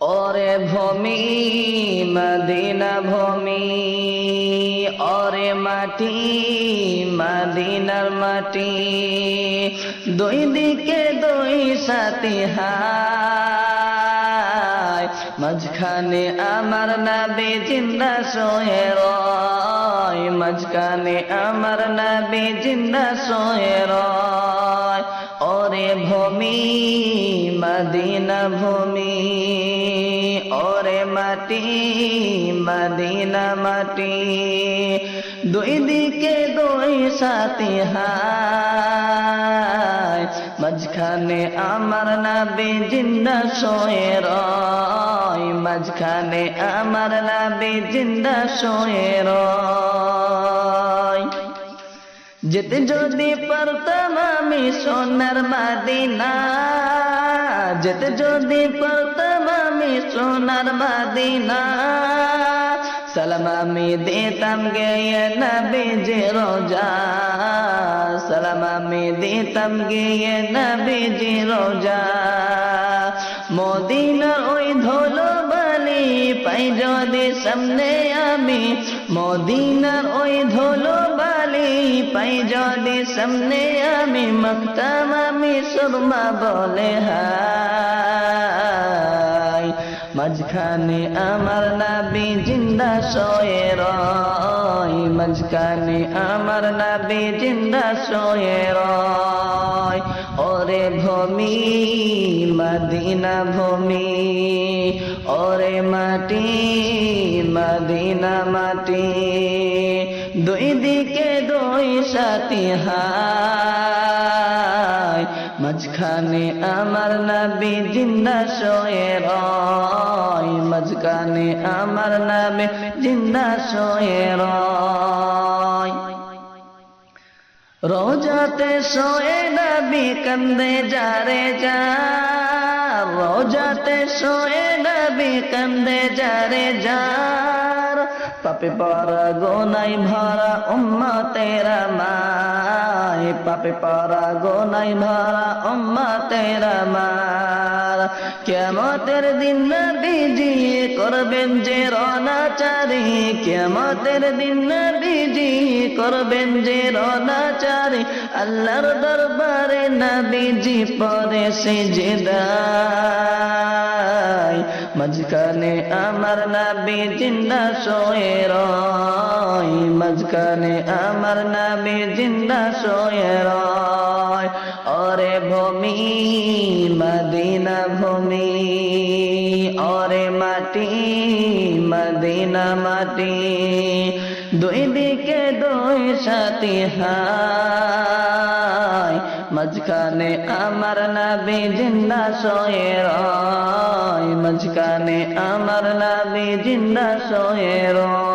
ওরে ভূমি, মদিনা ভূমি, ওরে মাটি, মদিনার মাটি, দুই দিকে দুই সাথী হায়, মাঝখানে আমার নাবি জিন্দা সোয়ে রয়, মাঝখানে আমার নাবি জিন্দা সোয়ে রয়, ওরে ভূমি, মদিনা ভূমি। মাটি, মদিনা মাটি। দুই দিকে দুই সাথী হায়। মাঝখানে আমার নাবি জিন্দা সোয়ে রয়। মাঝখানে আমার নাবি জিন্দা সোয়ে রয়। যেতে যদি পারতাম আমি সোনার মাদিনা। যেতে যদি পারতাম আমি সোনার মাদিনা সালাম আমি দিতাম গিয়ে নবী যে রোজা। সালাম আমি দিতাম গিয়ে নবী যে রোজা। মদিনার ওই ধুলো বালি পাই যদি সামনে আমি। মদিনার ওই ধুলো বালি পাই যদি সামনে আমি। মক্তাম আমি সুরমা বলে হাই মাঝখানে আমার নাবি জিন্দা শোয়ে রয়। মাঝখানে আমার নাবি জিন্দা শোয়ে রয়। ওরে ভূমি, মদিনা ভূমি, ওরে মাটি, মদিনা মাটি। দুই দিকে দুই সাথী মাঝখানে আমার নাবি জিন্দা শোয়ে রয়। মাঝখানে আমার নাবি জিন্দা শোয়ে রয়। রোজাতে শোয়ে নবী কন্দে যারে যা। রোজাতে শোয়ে নবী কন্দে যারে যার পাপে পরা গোনাই ভরা উম্মা তেরা মায় পাপে পরা গোনাই ভরা উম্মা তেরা মার। কেমতের দিন নবীজি করবেন যে রনাচারি কেমতের দিন নবীজি করবেন যে রনাচারি আল্লাহর দরবারে নবীজি পরে সে জেদায় মাঝখানে আমার নবী জিন্দা শোয়ে রয়। মাঝখানে আমার নবী জিন্দা শোয়ে রয়। ওরে ভূমি, মদিনা ভূমি। ওরে মাটি, মদিনা মাটি। দুই দিকে দুই সাথী মাঝখানে আমার নাবি জিন্দা শোয়ে রয়। মাঝখানে আমার নাবি জিন্দা শোয়ে রয়